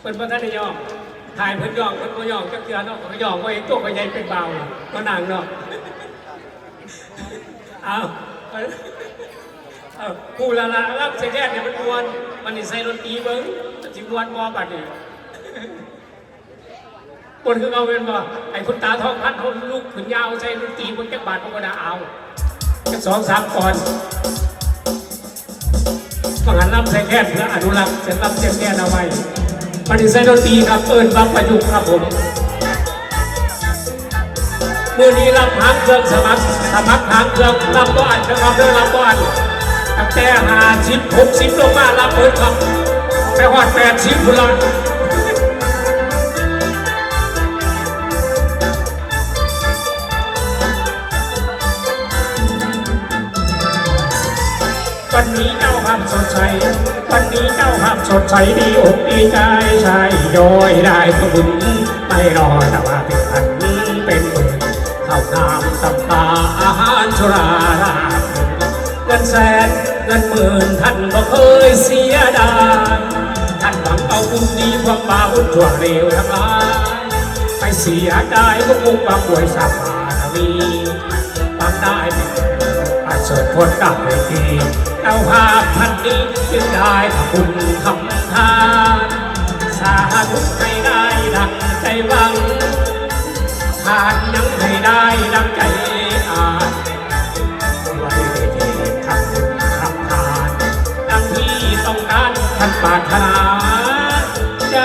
เพิ่นบ่ทันได้ยอมถ่ายเพิ่นยอมเพิ่นบ่ยอมจักเทื่อเนาะเขายอมว่าไอ้ตัวเขาใหญ่เป็นเบาก็นางเนาะเอาเอากูละละรับเสียแค่เนี่ยมันมวนมันนี่ใส่ดนตรีเบิ่งสิมวนบ่บัดนี้คนคือเอาเป็นบ่ไอ้คุณตาทองพันเขาลูกขึ้นยาวใส่ดนตรีเบิ่งจักบาทเขาก็ได้เอาจักสองสามก่อน มหันลำใส่แค่เพื่ออนุรักษ์เสร็จลำเสียงแค่เอาไว้ปฏิเสธดนตรีครับเอิญบังประยุกต์ครับผมมือนี้รับหางเครื่องสมัครสมัครหางเครื่องรับบ้านนะครับเรื่องรับบ้านตั้งแต่หาชิปหกสิบลงมารับเอิญครับไปหอดแปดชิปพุ่นละวัาภาพสดใสวันนี้เจ้าภาพสดใสดีอกดีใจชายโดยได้ก็บุญไม่รอแต่ว่าเป็นพันเป็นหมื่นข้าวน้ำตำตาอาหารชุราราเงินแสนเงินหมื่นท่านก็เคยเสียดายท่านหวังเอาบุญดีความบาบุญชั่วเร็วทั้งหลายไปเสียดายก็มุกบาป่วยสับมาทวีบางได้ สดคนกลับไปทีเอาภาพท่านนี้จึงได้ขอบคุณคำทาน สาธุให้ได้ดังใจหวังทานยังให้ได้ดังใจอาจไว้ที่ทำบุญทำทานดังที่ต้องการท่านปรารถนาใจ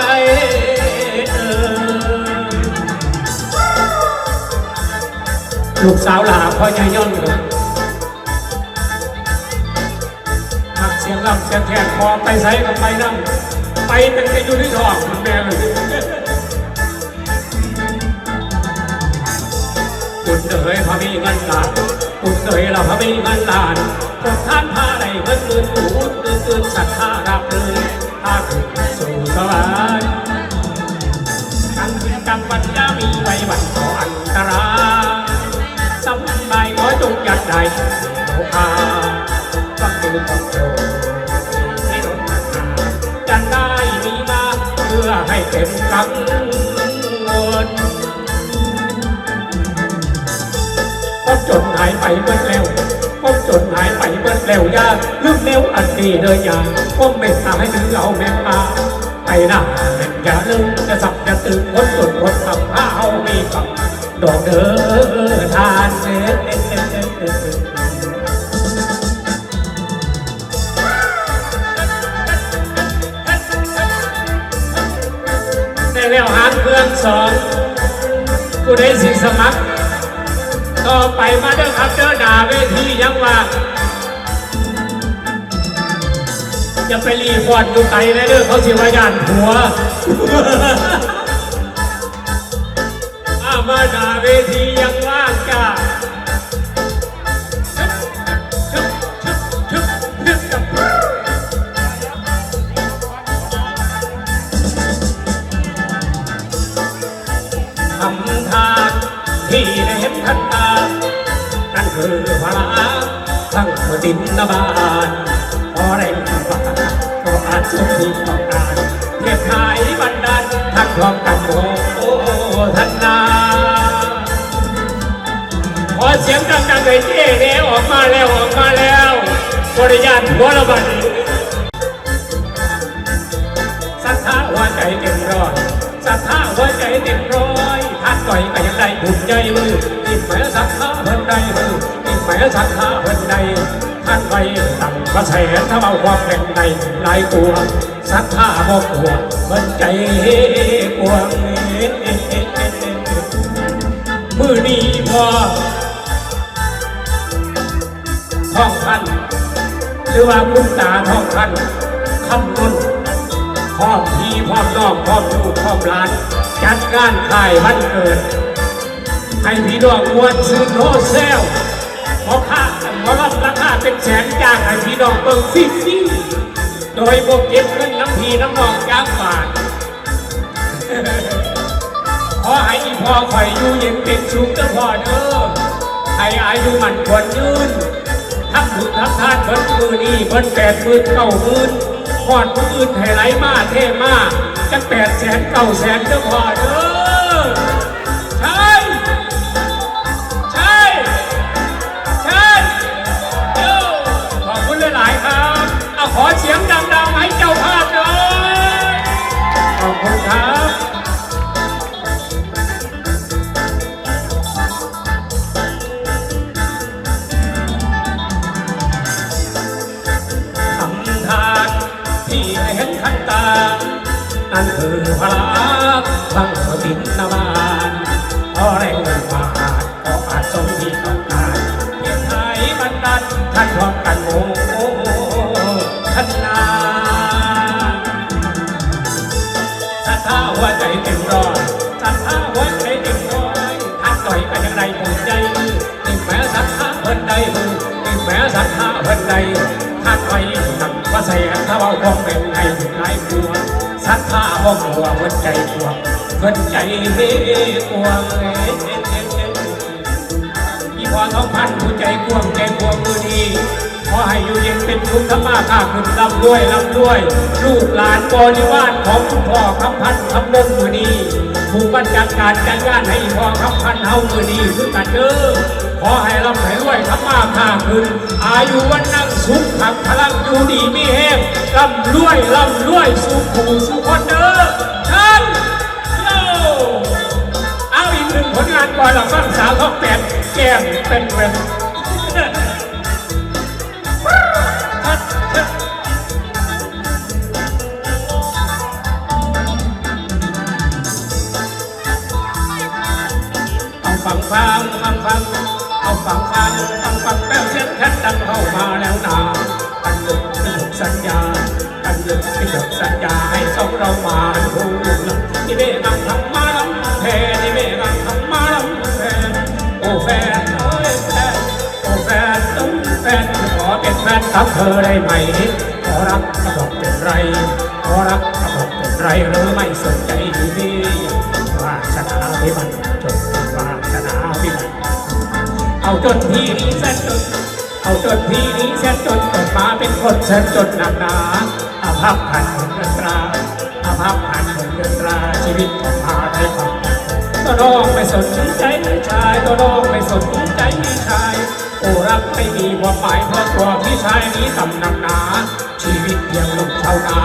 เอ่ยลูกสาวหลาพ่อใหญ่ย่น สียงลำเสียงแขกพอไปใส่กับไปนั่งไปเป็นไปอยู่ที่ทองมันแม่เลยคุณเอ๋ยพอมีเงินล้านคุณเอ๋ยเราพอมีเงินล้านกดท่านพาไหนเงินหมื่นหูตื่นตื่นศรัทธารับเลยถ้าถึงสู่สวรรค์ทั้งกิจกรรมปัญญามีไว้วันต่ออันตรายสำบายขอจงยัดได้โลกา ฟังดูต้องโจให้โดนปัญหาจะได้มีมาเพื่อให้เต็มกังวลพบจนหายไปเมื่อเร็วพบจนหายไปเมื่อเร็วยากลืมเร็วอันดีเลยอยาพบไม่ตายถึงเราแม่ตาไปหน้าแม่อย่าลืมจะสับจะตื่นคนจนคนทำข้าวมีกับดอกเด้อ รื่องสองกูได้สิสมัคร ต่อไปมาเด้อครับเด้อหนาเวทียังว่าจะไปรีฟอร์ดอยู่ไกลเลยเด้อเขาสิวายานหัวอามาหนาเวที คือพระทั้งดินนบานพอได้ฟังก็อาจสมที่ต้องการเทียบขายบันดาลท่านพร้อมกันโอ้โอ้ท่านนาขอเสียงดังๆเลยเจ๊เด้ออกมาแล้วออกมาแล้วบริญาณหัวระบันศรัทธาหัวใจเต็มร้อยศรัทธาหัวใจเต็มร้อย ท่อยก็ยังได้บุญใจมือติดแม่ศรัทธาเพิ่นใดมือติดแม่ศรัทธาเพิ่นใดท่านไปตั้งกระแสถ้าเอาความแข็งในหลายตัวศรัทธาบอกหัวเพิ่นใจกวางมือนี้พอท่องพันหรือว่าคุณตาท่องพันคำนน พร้อมพี่พร้อมน้องพร้อมลูกพร้อมหลาน จัดงานข่ายวันเกิด ให้พี่น้องมวนซื้อโนเซลหมอค่าหมอรับราคาเป็นแสนจ้างให้พี่น้องเบิ่งฟรีๆโดยบเก็บเงินน้ำพีน้ำนองจ้างบาทขอให้อีพ่อคอยอยู่เย็นเป็นสุขเด้อพ่อเด้อให้อายุมันควรยืนทำบุญทำทานเพิ่นมือนี้เพิ่นแปดหมื่นเก้าหมื่น ขอดผู้อื่นให้ไหลมาเท่มาจักแปดแสนเก้าแสนเด้อพ่อเด้อใช่ใช่ใช่เด้อขอบคุณหลายๆครับ เอาขอเสียง นั่นคือพระบังสตินนาบานพอแรงเงินบาทก็อาจสมที่ต้องการเพียงไทยบรรดาลท่านพร้อมกันโมขันนาศรัทธาหัวใจเต็มร้อยศรัทธาหัวใจเต็มร้อยท่านต่อยกันอย่างไรภูมิใจึงแม้ศรัทธาเพิ่นใดมือถึงแม้ศรัทธาเพิ่นใดท่านไว้ทำว่าใส่ถ้าเบาคงเป็นไงไรกลัวศรัทธาบ่กลัวเพิ่นใจกลัวเพิ่นใจกลัวอ้ยอีพอท้องพันผู้ใจกวงใจกวงมือดีขอให้อยู่เย็นเป็นทุกข์ธรรมาข้าคุณร่ำรวยร่ำรวย ลูกหลานบริวารของคุณพ่อคำพันคำนงมือดีผู้บัญชาการการงานให้พ่อคำพันเฮามือดีคือกันเด้อ ขอให้ร่ำให้รวยทั้งมาข้าคืนอายุวันนั่งสุขขับพลังอยู่ดีมีแห้งร่ำรวยร่ำรวยสุขผูสุขคนเด้อท่านโยเอาอีกหนึ่งผลงานก่อนเราฟังสาวท้องแปดแก้มเป็นเวราฟังฟังฟังฟังแป๊บเสียงแคทดังเข้ามาแล้วนากันหยุดที่หยุดสัญญากันหยุดที่หยุดสัญญาให้สองเรามาดูที่เบ้นังทำมาลำเพที่เบ้นังทำมาลำเพโอ้แฟนโอ้ยแฟนโอ้แฟนต้องแฟนขอเป็นแฟนกับเธอได้ไหมขอรักก็บอกเป็นไรขอรักก็บอกเป็นไรหรือไม่สนใจดีดีวาสนาพิมันจนวาสนา เอาจนพี่นี้แสนจนเอาจนพี่นี้แสนจนจนมาเป็นคนแสนจนหนักหนาอาภัพผ่านเงินตราอาภัพผ่านเงินตราชีวิตของพาได้ความตัวน้องไม่สนใจชายตัวน้องไม่สนใจชายโอ้รักไม่มีความหมายเพราะตัวพี่ชายนี้ต่ำหนักหนาชีวิตเพียงลูกชาวนา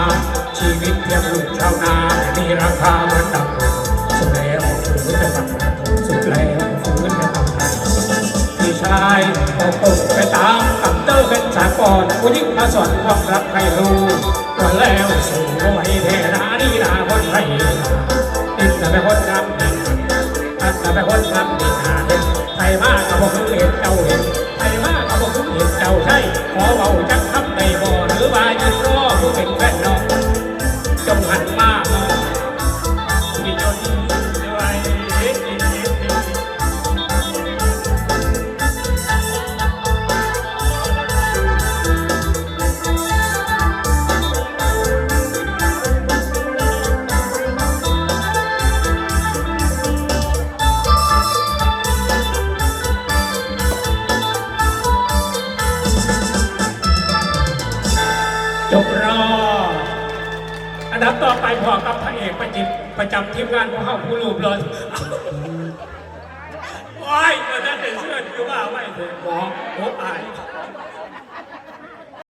ชีวิตเพียงลูกชาวนามีราคาเหมือนดัง ร์เป็นสากลผู้หญิงมาสอนความรักให้รู้ก่อนแล้วสู่ไว้เทนาดีนาคนไทยติดแต่ไปคนรับดีตัดแต่ไปคนรับดีนาเห็นใครมากก็บอกคือเห็นเจ้าเห็นใครมากก็บอกคือเห็นเจ้าใช่ขอเบาจัก อันดับต่อไปพอกับพระเอกประจิตประจำทีมงานของเขาผู้รูปเลยโอ้ยตอนนั้นเป็นเสื้อคือว่าไม่ถึงหมอโอ้อาย